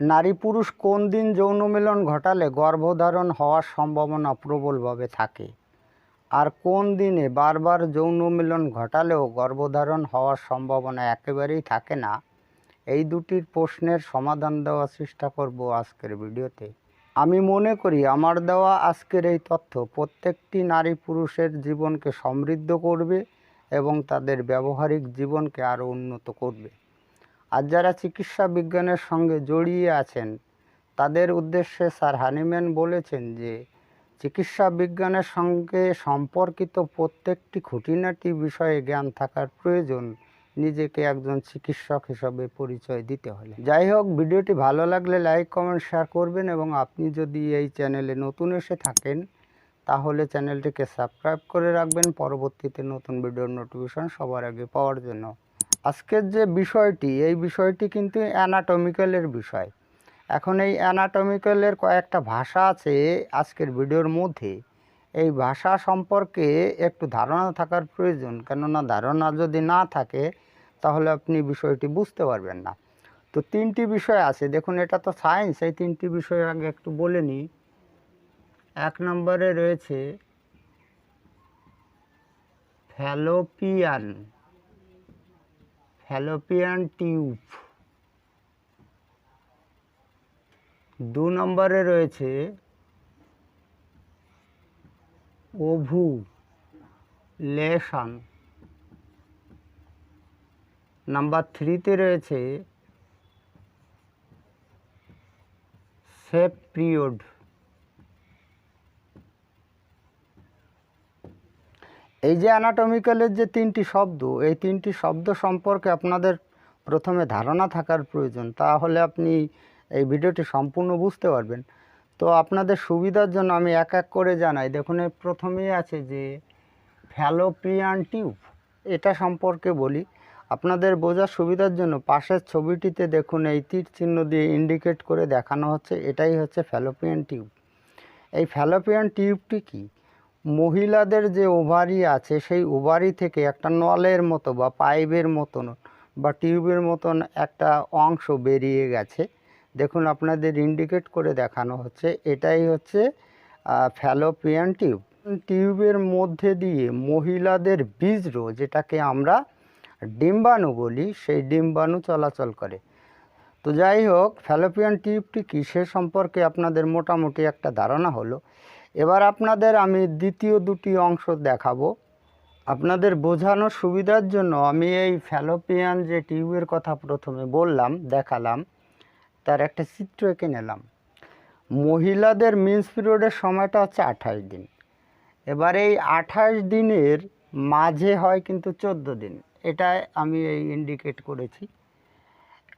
নারী পুরুষ কোন দিন যৌন মিলন ঘটালে গর্ভধারণ হওয়ার সম্ভাবনা প্রবলভাবে থাকে? আর কোন দিনে বারবার যৌন মিলন ঘটালেও গর্ভধারণ হওয়ার সম্ভাবনা একেবারেই থাকে না? এই দুটির প্রশ্নের সমাধান দেওয়ার চেষ্টা করব আজকের ভিডিওতে। আমি মনে করি আমার দেওয়া আজকের এই তথ্য প্রত্যেকটি নারী পুরুষের জীবনকে সমৃদ্ধ করবে এবং তাদের ব্যবহারিক জীবনকে আরও উন্নত করবে। আর যারা চিকিৎসা বিজ্ঞানের সঙ্গে জড়িয়ে আছেন, তাদের উদ্দেশ্যে স্যার হানিম্যান বলেছেন যে, চিকিৎসা বিজ্ঞানের সঙ্গে সম্পর্কিত প্রত্যেকটি খুঁটিনাটি বিষয়ে জ্ঞান থাকার প্রয়োজন নিজেকে একজন চিকিৎসক হিসাবে পরিচয় দিতে হলে। যাই হোক, ভিডিওটি ভালো লাগলে লাইক, কমেন্ট, শেয়ার করবেন এবং আপনি যদি এই চ্যানেলে নতুন এসে থাকেন, তাহলে চ্যানেলটিকে সাবস্ক্রাইব করে রাখবেন। পরবর্তীতে নতুন ভিডিওর নোটিফিকেশন সবার আগে পাওয়ার জন্য। আজকের যে বিষয়টি, এই বিষয়টি কিন্তু অ্যানাটমিক্যালের বিষয়। এখন এই অ্যানাটমিক্যালের কয়েকটা ভাষা আছে আজকের ভিডিওর মধ্যে। এই ভাষা সম্পর্কে একটু ধারণা থাকার প্রয়োজন, কেননা ধারণা যদি না থাকে, তাহলে আপনি বিষয়টি বুঝতে পারবেন না। তো তিনটি বিষয় আছে, দেখুন এটা তো সায়েন্স এই তিনটি বিষয় আগে একটু বলে নিই। এক নম্বরে রয়েছে ফ্যালোপিয়ান ফ্যালোপিয়ান টিউব। দু নম্বরে রয়েছে ওভু লেশন। নাম্বার থ্রিতে রয়েছে সেফ পিরিয়ড এই যে অ্যানাটমিক্যালের যে তিনটি শব্দ, এই তিনটি শব্দ সম্পর্কে আপনাদের প্রথমে ধারণা থাকার প্রয়োজন, তাহলে আপনি এই ভিডিওটি সম্পূর্ণ বুঝতে পারবেন। তো আপনাদের সুবিধার জন্য আমি এক এক করে জানাই। দেখুন প্রথমেই আছে যে ফ্যালোপ্রিয়ান টিউব, এটা সম্পর্কে বলি। আপনাদের বোঝার সুবিধার জন্য পাশের ছবিটিতে দেখুন, এই তীর চিহ্ন দিয়ে ইন্ডিকেট করে দেখানো হচ্ছে, এটাই হচ্ছে ফ্যালোপিয়ান টিউব। এই ফ্যালোপিয়ান টিউবটি কি? মহিলাদের যে ওভারি আছে, সেই ওভারি থেকে একটা নলের মতো বা পাইপের মতন বা টিউবের মতন একটা অংশ বেরিয়ে গেছে। দেখুন, আপনাদের ইন্ডিকেট করে দেখানো হচ্ছে, এটাই হচ্ছে ফ্যালোপিয়ান টিউব টিউবের মধ্যে দিয়ে মহিলাদের বীজরো, যেটাকে আমরা ডিম্বাণু বলি, সেই ডিম্বাণু চলাচল করে। তো যাই হোক ফ্যালোপিয়ান টিউবটি কী সে সম্পর্কে আপনাদের মোটামুটি একটা ধারণা হলো এবার আপনাদের আমি দ্বিতীয় দুটি অংশ দেখাবো। আপনাদের বোঝানোর সুবিধার জন্য আমি এই ফ্যালোপিয়ান যে টিউবের কথা প্রথমে বললাম, দেখালাম, তার একটা চিত্র এঁকে নিলাম। মহিলাদের মিন্স পিরিয়ডের সময়টা হচ্ছে আঠাশ দিন। এবার এই আঠাশ দিনের মাঝে হয় কিন্তু চোদ্দ দিন। এটা আমি এই ইন্ডিকেট করেছি।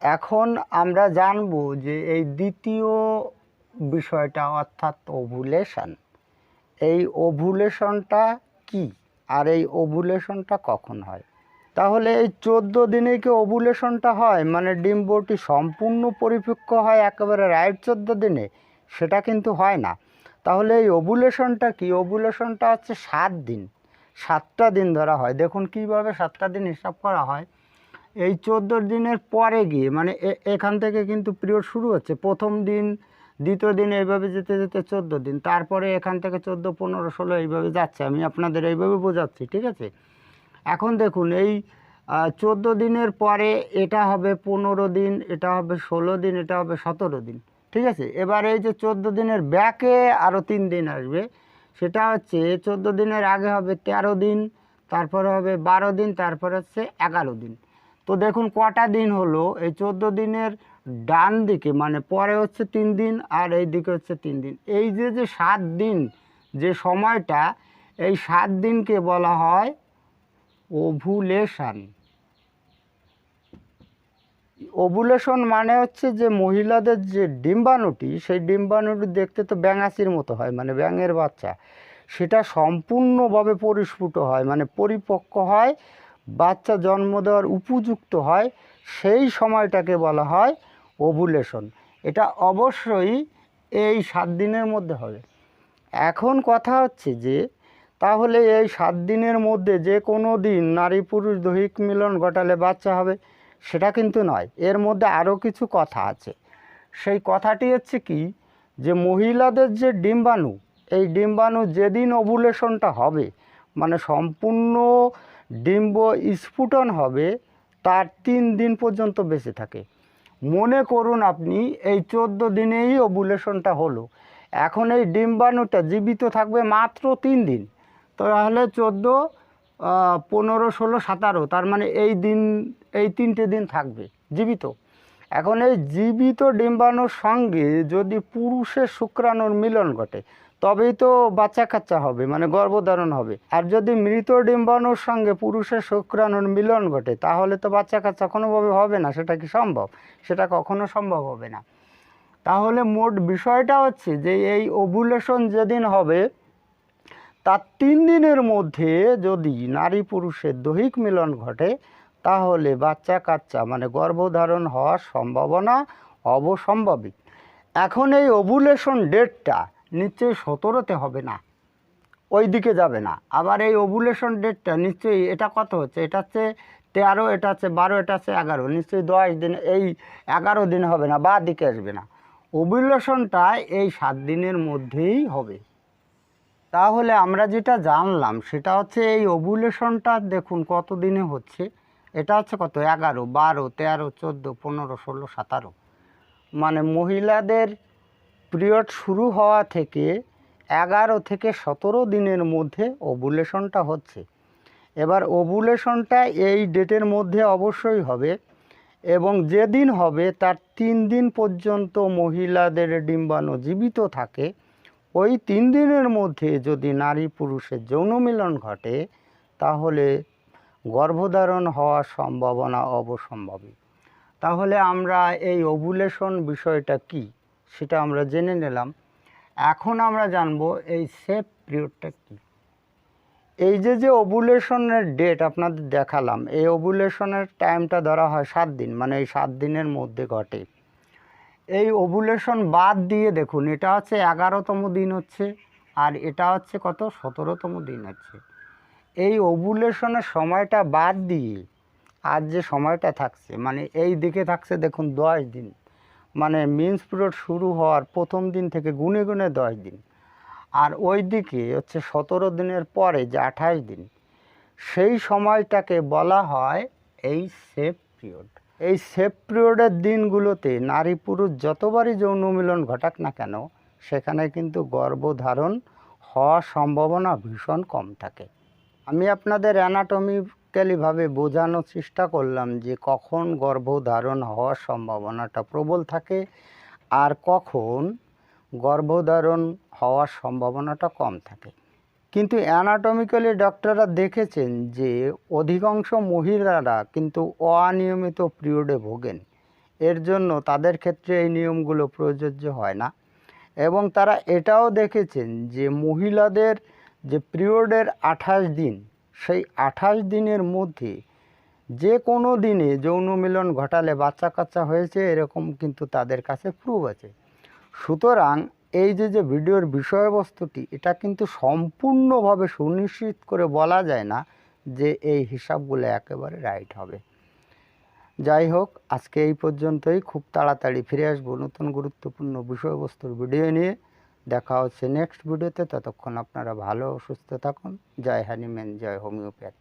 এখন আমরা জানব যে এই দ্বিতীয় বিষয়টা অর্থাৎ ওভুলেশন এই ওভুলেশনটা কি? আর এই ওভুলেশনটা কখন হয়? তাহলে এই চোদ্দ দিনে কি ওভুলেশনটা হয়? মানে ডিম্বটি সম্পূর্ণ পরিপক্ক হয় একেবারে রাইট চোদ্দ দিনে? সেটা কিন্তু হয় না। তাহলে এই ওভুলেশনটা কি? ওভুলেশনটা হচ্ছে সাত দিন। সাতটা দিন ধরা হয়। দেখুন কীভাবে সাতটা দিন হিসাব করা হয়। এই চোদ্দ দিনের পরে গিয়ে মানে এখান থেকে কিন্তু পিরিয়ড শুরু হচ্ছে। প্রথম দিন দ্বিতীয় দিন এইভাবে যেতে যেতে চোদ্দ দিন, তারপরে এখান থেকে চোদ্দ, পনেরো, ষোলো এইভাবে যাচ্ছে। আমি আপনাদের এইভাবে বোঝাচ্ছি, ঠিক আছে? এখন দেখুন, এই চোদ্দ দিনের পরে এটা হবে পনেরো দিন, এটা হবে ষোলো দিন, এটা হবে সতেরো দিন, ঠিক আছে? এবার এই যে চোদ্দ দিনের ব্যাকে আরও তিন দিন আসবে, সেটা হচ্ছে চোদ্দ দিনের আগে হবে তেরো দিন, তারপরে হবে বারো দিন, তারপরে হচ্ছে এগারো দিন। তো দেখুন কটা দিন হলো, এই চোদ্দ দিনের ডান দিকে মানে পরে হচ্ছে তিন দিন আর এই দিকে হচ্ছে তিন দিন। এই যে যে সাত দিন, যে সময়টা, এই সাত দিনকে বলা হয় ওভুলেশন ওভুলেশন মানে হচ্ছে যে মহিলাদের যে ডিম্বাণুটি, সেই ডিম্বাণুটি দেখতে তো ব্যাঙাচির মতো হয় মানে ব্যাঙের বাচ্চা। সেটা সম্পূর্ণভাবে পরিস্ফুট হয় মানে পরিপক্ক হয়, বাচ্চা জন্ম দেওয়ার উপযুক্ত হয়, সেই সময়টাকে বলা হয় ওভুলেশন এটা অবশ্যই এই সাত দিনের মধ্যে হবে। এখন কথা হচ্ছে যে, তাহলে এই সাত দিনের মধ্যে যে কোনো দিন নারী পুরুষ দৈহিক মিলন ঘটালে বাচ্চা হবে, সেটা কিন্তু নয়। এর মধ্যে আরও কিছু কথা আছে। সেই কথাটি হচ্ছে কি, যে মহিলাদের যে ডিম্বাণু, এই ডিম্বাণু যেদিন ওভুলেশনটা হবে মানে সম্পূর্ণ ডিম্ব স্ফুটন হবে, তার তিন দিন পর্যন্ত বেঁচে থাকে। মনে করুন আপনি, এই চোদ্দ দিনেই ওভুলেশনটা হলো। এখন এই ডিম্বাণুটা জীবিত থাকবে মাত্র তিন দিন। তাহলে চোদ্দ পনেরো, ষোলো, সতেরো, তার মানে এই দিন, এই তিনটে দিন থাকবে জীবিত। এখন এই জীবিত ডিম্বাণুর সঙ্গে যদি পুরুষের শুক্রাণুর মিলন ঘটে, তবেই তো বাচ্চা কাচ্চা হবে মানে গর্ভধারণ হবে। আর যদি মৃত ডিম্বাণুর সঙ্গে পুরুষের শুক্রাণুর মিলন ঘটে, তাহলে তো বাচ্চা কাচ্চা কোনোভাবে হবে না, সেটা কি সম্ভব? সেটা কখনো সম্ভব হবে না। তাহলে মোট বিষয়টা হচ্ছে যে, এই ওভুলেশন যেদিন হবে, তার তিন দিনের মধ্যে যদি নারী পুরুষের দৈহিক মিলন ঘটে তাহলে বাচ্চা কাচ্চা মানে গর্ভধারণ হওয়ার সম্ভাবনা অবসম্ভাবী। এখন এই ওভুলেশন ডেটটা নিশ্চয়ই সতেরোতে হবে না ওই দিকে যাবে না। আবার এই ওভুলেশন ডেটটা নিশ্চয়ই এটা কত হচ্ছে? এটা হচ্ছে তেরো, এটা হচ্ছে বারো, এটা হচ্ছে এগারো। নিশ্চয়ই দশ দিন, এই এগারো দিন হবে না, বা দিকে আসবে না। ওভুলেশনটা এই সাত দিনের মধ্যেই হবে। তাহলে আমরা যেটা জানলাম সেটা হচ্ছে এই ওভুলেশনটা দেখুন কত দিনে হচ্ছে? এটা হচ্ছে কত? এগারো, বারো, তেরো, চোদ্দ, পনেরো, ষোলো, সতেরো। মানে মহিলাদের পিরিয়ড শুরু হওয়া থেকে এগারো থেকে সতেরো দিনের মধ্যে ওভুলেশনটা হচ্ছে। এবার ওভুলেশনটা এই ডেটের মধ্যে অবশ্যই হবে এবং যেদিন হবে তার তিন দিন পর্যন্ত মহিলাদের ডিম্বাণু জীবিত থাকে। ওই তিন দিনের মধ্যে যদি নারী পুরুষের যৌন মিলন ঘটে, তাহলে গর্ভধারণ হওয়ার সম্ভাবনা অবসম্ভাবী। তাহলে আমরা এই ওভুলেশন বিষয়টা কি? সেটা আমরা জেনে নিলাম। এখন আমরা জানব এই সেফ পিরিয়ডটা কি? এই যে যে ওভুলেশনের ডেট আপনাদের দেখালাম, এই ওভুলেশনের টাইমটা ধরা হয় সাত দিন মানে এই সাত দিনের মধ্যে ঘটে। এই ওভুলেশন বাদ দিয়ে দেখুন, এটা হচ্ছে এগারোতম দিন হচ্ছে, আর এটা হচ্ছে কত? সতেরোতম দিন হচ্ছে। এই ওভুলেশনের সময়টা বাদ দিয়ে আর যে সময়টা থাকছে মানে এই দিকে থাকছে দেখুন দশ দিন। মানে মিন্স পিরিয়ড শুরু হওয়ার প্রথম দিন থেকে গুনে গুনে দশ দিন। আর ওই দিকে হচ্ছে সতেরো দিনের পরে যে আঠাশ দিন, সেই সময়টাকে বলা হয় এই সেফ পিরিয়ড এই সেফ পিরিয়ডের দিনগুলোতে নারী পুরুষ যতবারই যৌন মিলন ঘটাক না কেন, সেখানে কিন্তু গর্ভধারণ হওয়ার সম্ভাবনা ভীষণ কম থাকে। আমি আপনাদের অ্যানাটমিক্যালিভাবে বোঝানোর চেষ্টা করলাম যে কখন গর্ভধারণ হওয়ার সম্ভাবনাটা প্রবল থাকে আর কখন গর্ভধারণ হওয়ার সম্ভাবনাটা কম থাকে। কিন্তু অ্যানাটমিক্যালি ডক্টররা দেখেছেন যে অধিকাংশ মহিলারা কিন্তু অনিয়মিত পিরিয়ডে ভোগেন। এর জন্য তাদের ক্ষেত্রে এই নিয়মগুলো প্রযোজ্য হয় না। এবং তারা এটাও দেখেছেন যে মহিলাদের যে পিরিয়ডের আঠাশ দিন, সেই আঠাশ দিনের মধ্যে যে কোনো দিনে যৌন মিলন ঘটালে বাচ্চা কাচ্চা হয়েছে, এরকম কিন্তু তাদের কাছে প্রুফ আছে। সুতরাং এই যে যে ভিডিওর বিষয়বস্তুটি, এটা কিন্তু সম্পূর্ণভাবে সুনিশ্চিত করে বলা যায় না যে এই হিসাবগুলো একেবারে রাইট হবে। যাই হোক, আজকে এই পর্যন্তই। খুব তাড়াতাড়ি ফিরে আসব নতুন গুরুত্বপূর্ণ বিষয়বস্তুর ভিডিও নিয়ে। দেখা হচ্ছে নেক্সট ভিডিওতে ততক্ষণ আপনারা ভালো সুস্থ থাকুন। জয় হ্যানিম্যান জয় হোমিওপ্যাথ।